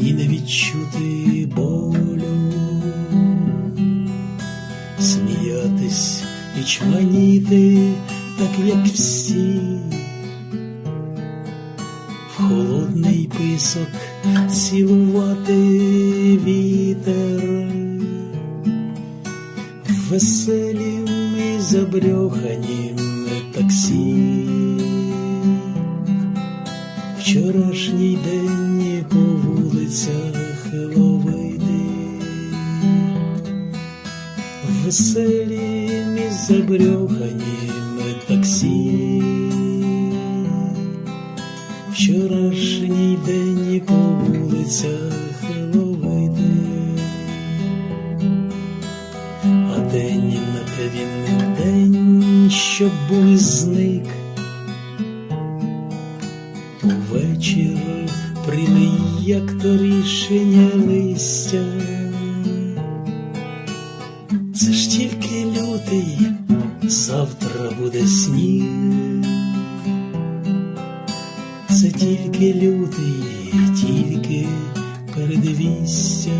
і не відчути болю, сміятись і чманіти, так як всі, в холодний писок цілувати вітер, веселім і забрьоханім таксі. Вчорашній день вулицях ловити, веселім і забрьоханім таксі. Вчорашній день і по вулицях ловити, а день на те він не день, щоб був зник. Увечір прийме, як то рішення листя. Це ж тільки лютий, завтра буде сніг. Це тільки лютий, тільки передвістя.